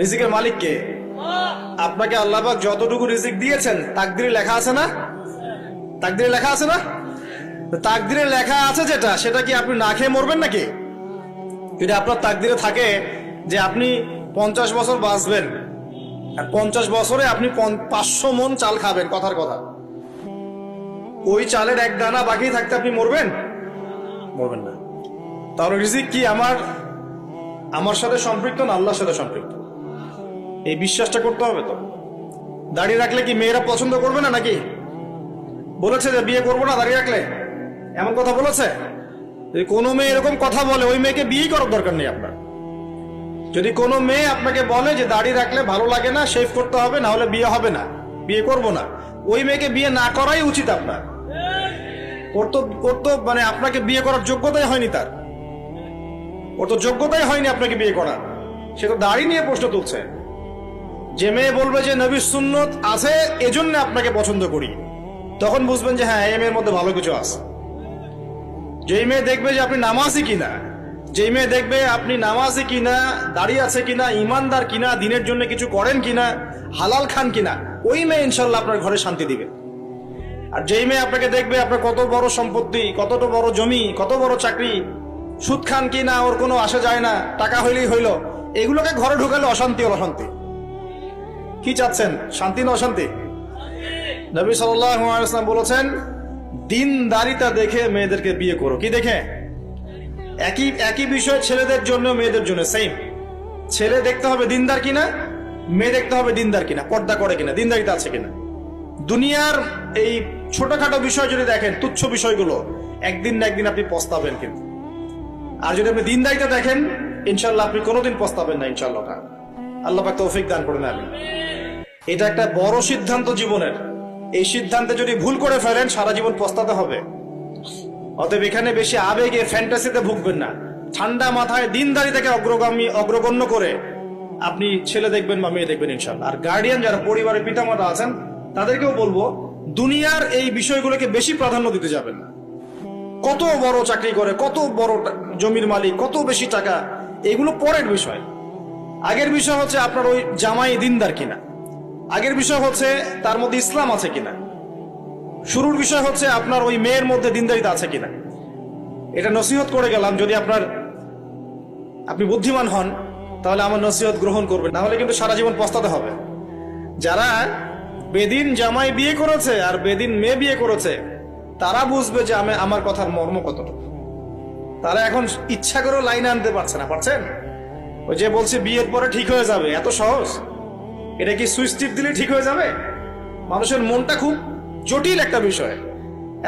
রিজিকের মালিক কে? আপনাকে আল্লাহবাক যতটুকু রিজিক দিয়েছেন, তাকদিরে লেখা আছে না? তাকদিরে লেখা আছে না? তাকদিরে লেখা আছে যেটা, সেটা কি আপনি না খেয়ে মরবেন নাকি? যদি আপনার তাকদিরে থাকে যে আপনি পঞ্চাশ বছর বাঁচবেন, আর পঞ্চাশ বছরে আপনি পাঁচশো মন চাল খাবেন, কথার কথা। ওই চালের এক দানা বাকি থাকতে আপনি মরবেন? মরবেন না। তাহলে রিজিক কি আমার? আমার সাথে সম্পৃক্ত না আল্লাহর সাথে সম্পৃক্ত? এই বিশ্বাসটা করতে হবে তো। দাঁড়িয়ে রাখলে কি মেয়েরা পছন্দ করবে না নাকি? বলেছে যে বিয়ে করব না, দাঁড়িয়ে রাখলে। এমন কথা বলেছে? যদি কোনো মেয়ে এরকম কথা বলে, ওই মেয়েকে বিয়ে করার দরকার নেই আপনার। যদি কোনো মেয়ে আপনাকে বলে যে দাড়ি রাখলে ভালো লাগে না শেভ করতে হবে না হলে বিয়ে হবে না, বিয়ে করব না, ওই মেয়েকে বিয়ে না করাই উচিত আপনার। ওর তো ওর তো মানে আপনাকে বিয়ে করার যোগ্যতাই হয়নি তার। ওর তো যোগ্যতাই হয়নি আপনাকে বিয়ে করার। সে তো দাড়ি নিয়ে প্রশ্ন তুলছে। যে মেয়ে বলবে যে নবীর সুন্নত আছে, এজন্য আপনাকে পছন্দ করি। তখন বুঝবেন যে হ্যাঁ এই মেয়ের মধ্যে ভালো কিছু আছে। যেই মেয়ে দেখবে যে আপনি নামাজি কিনা, যেই মেয়ে দেখবে আপনি নামাজি কিনা, দাড়ি আছে কিনা, ইমানদার কিনা, দিনের জন্য কিছু করেন কিনা, হালাল খান কিনা, ওই মেয়ে ইনশাল্লাহ আপনার ঘরে শান্তি দিবে। আর যেই মেয়ে আপনাকে দেখবে আপনার কত বড় সম্পত্তি, কতটা বড় জমি, কত বড় চাকরি সুদ খান কি না, ওর কোনো আসা যায় না, টাকা হইলেই হইল। এগুলোকে ঘরে ঢুকালে অশান্তি আর অশান্তি। কি চাচ্ছেন? শান্তি না অশান্তি? নবী সাল্লাম বলেছেন দিনদারিতা দেখে মেয়েদেরকে বিয়ে করো। কি দেখে? একই একই বিষয় ছেলেদের জন্য, মেয়েদের জন্য সেম ছেলে দেখতে হবে দিনদার কিনা, মেয়ে দেখতে হবে দিনদার কিনা, পর্দা করে কিনা, দিনদারিতা আছে কিনা। দুনিয়ার এই ছোটখাটো বিষয় যদি দেখেন, তুচ্ছ বিষয়গুলো, একদিন না একদিন আপনি পস্তাবেন কিন্তু। আর যদি আপনি দিনদারিতা দেখেন ইনশাল্লাহ আপনি কোনোদিন পস্তাবেন না ইনশাল্লাহ আল্লাহ পাক তৌফিক দান করে নেবেন এটা একটা বড় সিদ্ধান্ত জীবনের। এই সিদ্ধান্তে যদি ভুল করে ফেলেন, সারা জীবন পস্তাতে হবে। অতএব এখানে বেশি আবেগে ফ্যান্টাসিতে ভুগবেন না। ঠান্ডা মাথায় দিনদারিতাকে অগ্রগামী, অগ্রগণ্য করে আপনি ছেলে দেখবেন বা মেয়ে দেখবেন ইনশাল্লাহ আর গার্ডিয়ান যারা পরিবারের পিতামাতা আছেন, তাদেরকেও বলব, দুনিয়ার এই বিষয়গুলোকে বেশি প্রাধান্য দিতে যাবেন না। কত বড় চাকরি করে, কত বড় জমির মালিক, কত বেশি টাকা, এগুলো পরের বিষয়। আগের বিষয় হচ্ছে আপনার ওই জামাই দিনদার কিনা। আগের বিষয় হচ্ছে তার মধ্যে ইসলাম আছে কিনা। শুরুর বিষয় হচ্ছে আপনার ওই মেয়ের মধ্যে দিনদারিতা আছে কিনা। এটা নসিহত করে গেলাম, যদি আপনার আপনি বুদ্ধিমান হন, তাহলে আমার নসিহত গ্রহণ করবেন। না হলে কিন্তু সারা জীবন পস্তাতে হবে। যারা বেদিন জামাই বিয়ে করেছে আর বেদিন মেয়ে বিয়ে করেছে তারা বুঝবে যে আমি আমার কথার মর্ম কতটুকু। তারা এখন ইচ্ছা করেও লাইনে আনতে পারছে না, পারছেন? ওই যে বলছে, বিয়ের পরে ঠিক হয়ে যাবে, এত সহজ। এটা কি সুইচ টিপ দিলে ঠিক হয়ে যাবে? মানুষের মনটা খুব জটিল একটা বিষয়।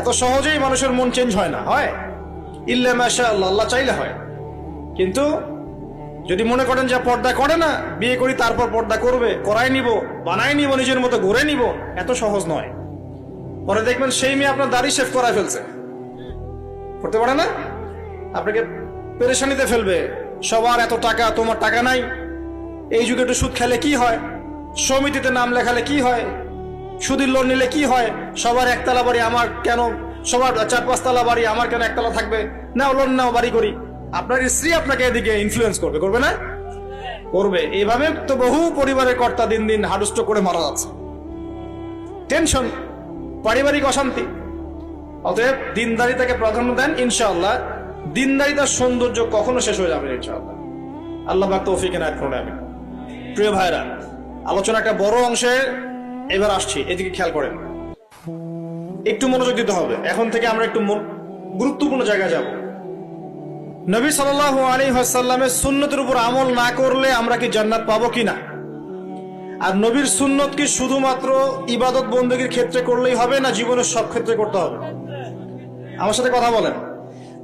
এত সহজেই মানুষের মন চেঞ্জ হয় না, হয়? ইল্লা মাশা চাইলে হয়। কিন্তু যদি মনে করেন যে পর্দা করে না, বিয়ে করি, তারপর পর্দা করবে, করাই নিব, বানাই নিব, নিজের মতো গড়ে নিব, এত সহজ নয়। পরে দেখবেন সেই মেয়ে আপনার দাড়ি শেভ করায় ফেলছে। করতে পারে না? আপনাকে পেরেশানিতে ফেলবে। সবার এত টাকা, তোমার টাকা নাই। এই যুগে একটু সুদ খেলে কি হয়? সমিতিতে নাম লেখালে কি হয়? সুদের লোন নিলে কি হয়? সবার একতলা বাড়ি আমার কেন? সবার চার পাঁচতলা বাড়ি আমার কেন একতলা থাকবে? নাও, লোন নাও, বাড়ি করি। আপনার স্ত্রী আপনাকে এদিকে ইনফ্লুয়েন্স করবে করবে না? করবে। এইভাবে তো বহু পরিবারের কর্তা দিন দিন হাডুষ্ট করে মারা যাচ্ছে। টেনশন পারিবারিক অশান্তি। অতএব দিনদারিতাকে প্রাধান্য দেন, ইনশাআল্লাহ। দিনদারিতার সৌন্দর্য কখনো শেষ হয়ে যাবে ইনশাআল্লাহ। আল্লাহ বাক তৌফিক এনায়ত করুন আমি প্রিয় ভাইরা আলোচনা একটা বড় অংশে এবার আসছি, এদিকে খেয়াল করেন। একটু মনোযোগ দিতে হবে। এখন থেকে আমরা একটু গুরুত্বপূর্ণ জায়গায় যাব। নবী সাল্লাল্লাহু আলী হাসাল্লামের সুন্নতের উপর আমল না করলে আমরা কি জান্নাত পাবো কিনা আর নবীর সুন্নত কি শুধুমাত্র ইবাদত বন্দীর ক্ষেত্রে করলেই হবে না জীবনের সব ক্ষেত্রে করতে হবে? আমার সাথে কথা বলেন।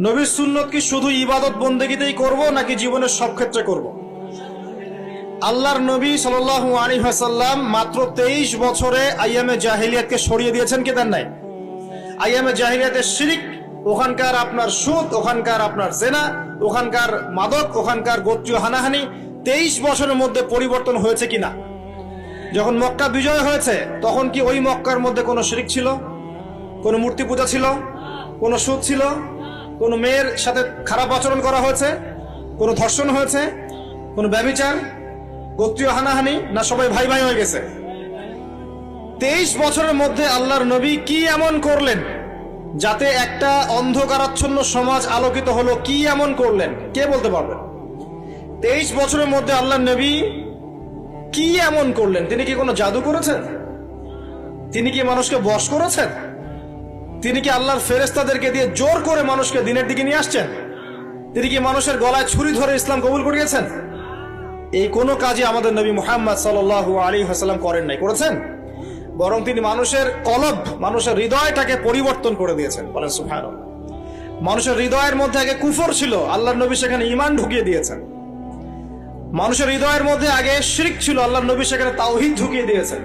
নবীর সুন্নত কি শুধু ইবাদত বন্দেগিতেই করব নাকি জীবনের সব ক্ষেত্রে করব? আল্লাহর নবী সাল্লাল্লাহু আলী হাসাল্লাম মাত্র তেইশ বছরে আইয়ামে জাহিলিয়াতকে সরিয়ে দিয়েছেন কি দেন নাই? আইয়ামে জাহিলিয়াতের শিরিক, ওখানকার আপনার সুদ, ওখানকার আপনার জেনা, ওখানকার মাদক, ওখানকার গোত্রীয় হানাহানি তেইশ বছরের মধ্যে পরিবর্তন হয়েছে কিনা? যখন মক্কা বিজয় হয়েছে, তখন কি ওই মক্কার মধ্যে কোনো শিরিক ছিল? কোনো মূর্তি পূজা ছিল? কোনো সুদ ছিল? কোনো মেয়ের সাথে খারাপ আচরণ করা হয়েছে? কোনো ধর্ষণ হয়েছে? কোনো ব্যবিচার গোত্রীয় হানাহানি? না সবাই ভাই ভাই হয়ে গেছে? তেইশ বছরের মধ্যে আল্লাহর নবী কি এমন করলেন, যাতে একটা অন্ধকারাচ্ছন্ন সমাজ আলোকিত হলো? কি এমন করলেন? কে বলতে পারবেন তেইশ বছরের মধ্যে আল্লাহর নবী কি এমন করলেন? তিনি কি কোনো জাদু করেছেন? তিনি কি মানুষকে বশ করেছেন? তিনি কি আল্লাহর ফেরেস্তাদেরকে দিয়ে জোর করে মানুষকে দিনের দিকে নিয়ে আসছেন? তিনি কি মানুষের গলায় ছুরি ধরে ইসলাম কবুল করিয়েছেন? এই কোনো কাজে আমাদের নবী মোহাম্মদ সাল আলী হাসালাম করেন নাই, করেছেন? বরং তিনি মানুষের কলব, মানুষের হৃদয়টাকে পরিবর্তন করে দিয়েছেন। বলেন সুফায়ন মানুষের হৃদয়ের মধ্যে আগে কুফর ছিল আল্লাহ নবী সেখানে ইমান ঢুকিয়ে দিয়েছেন। মানুষের হৃদয়ের মধ্যে আগে শিরিক ছিল, আল্লাহ নবী সেখানে তাওহিদ ঢুকিয়ে দিয়েছেন।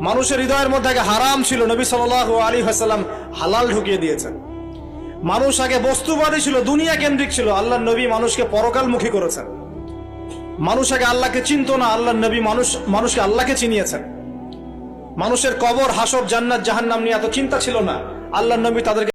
মানুষের হৃদয়ের মধ্যে আগে হারাম ছিল, নবী সাল আলী হাসাল্লাম হালাল ঢুকিয়ে দিয়েছেন। মানুষ আগে বস্তুবাদী ছিল, দুনিয়া কেন্দ্রিক ছিল আল্লাহ নবী মানুষকে পরকালমুখী করেছেন। মানুষ আগে আল্লাহকে চিনত না আল্লাহ নবী মানুষ, মানুষকে আল্লাহকে চিনিয়েছেন। মানুষের কবর, হাসর, জান্নাত, জাহান্নাম নিয়ে এত চিন্তা ছিল না আল্লাহ নবী তাদেরকে